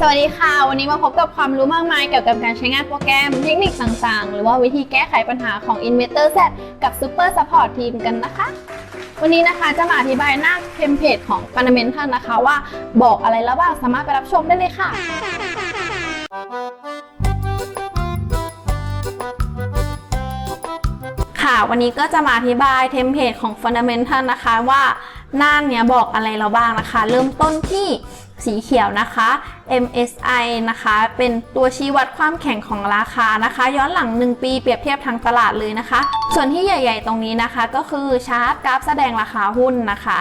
สวัสดีค่ะ วันนี้มาพบกับความรู้มากมายเกี่ยวกับการใช้งานโปรแกรมเทคนิคต่างๆ หรือว่าวิธีแก้ไขปัญหาของ Inventor Z กับ Super Support Team กันนะคะ วันนี้นะคะจะมาอธิบายหน้าเทมเพลตของ Fundamental นะคะ ว่าบอกอะไรแล้วบ้างสามารถไปรับชมได้เลยค่ะ ค่ะ วันนี้ก็จะมาอธิบายเทมเพลตของ Fundamental นะคะว่าหน้าเนี้ยบอกอะไรเราบ้างนะคะ เริ่มต้นที่ สีเขียวนะคะ MSI นะคะ เป็นตัวชี้วัดความแข็งของราคานะคะ ย้อนหลัง 1 ปีเปรียบเทียบทางตลาดเลยนะคะ ส่วนที่ใหญ่ ๆ ตรงนี้นะคะ ก็คือชาร์ตกราฟแสดงราคาหุ้นนะคะ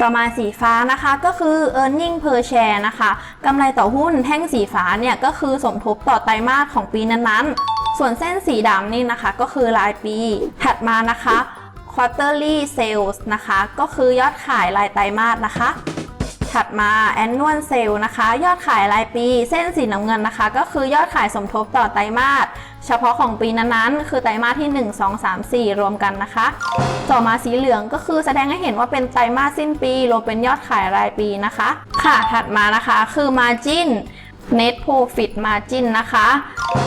ต่อมาสีฟ้านะคะก็คือ e a r n i n g per share นะคะกำไรต่อหุ้นแท่งสีฟ้าเนี่ยก็คือสมทบต่อไตรมาสของปีนั้นๆ ส่วนเส้นสีดำนี่นะคะก็คือรายปี ถัดมานะคะ quarterly sales นะคะ ก็คือยอดขายรายไตรมาสนะคะ ถัดมา annual sale นะคะ ยอดขายรายปีเส้นสีน้ำเงินนะคะ ก็คือยอดขายสมทบต่อไตรมาสเฉพาะของปีนั้นๆ คือไตรมาสที่ 1 2 3 4 รวมกันนะคะ ต่อมาสีเหลืองก็คือแสดงให้เห็นว่าเป็นไตรมาสสิ้นปีรวมเป็นยอดขายรายปีนะคะ ค่ะถัดมานะคะคือ margin net profit margin นะคะ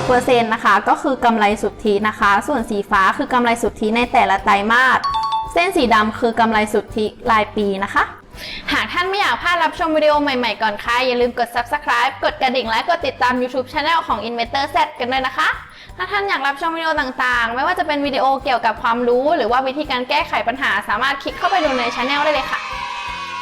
เปอร์เซ็นต์นะคะก็คือกำไรสุทธินะคะ ส่วนสีฟ้าคือกำไรสุทธิในแต่ละไตรมาสเส้นสีดำคือกำไรสุทธิรายปีนะคะ หากท่านไม่อยากพลาดรับชมวิดีโอใหม่ๆก่อนใครอย่าลืมกด subscribe กดกระดิ่งและกดติดตาม YouTube Channel ของ Inventor Z กันด้วยนะคะ ถ้าท่านอยากรับชมวิดีโอต่างๆ ไม่ว่าจะเป็นวิดีโอเกี่ยวกับความรู้ หรือว่าวิธีการแก้ไขปัญหาสามารถคลิกเข้าไปดูใน Channel ได้เลยค่ะ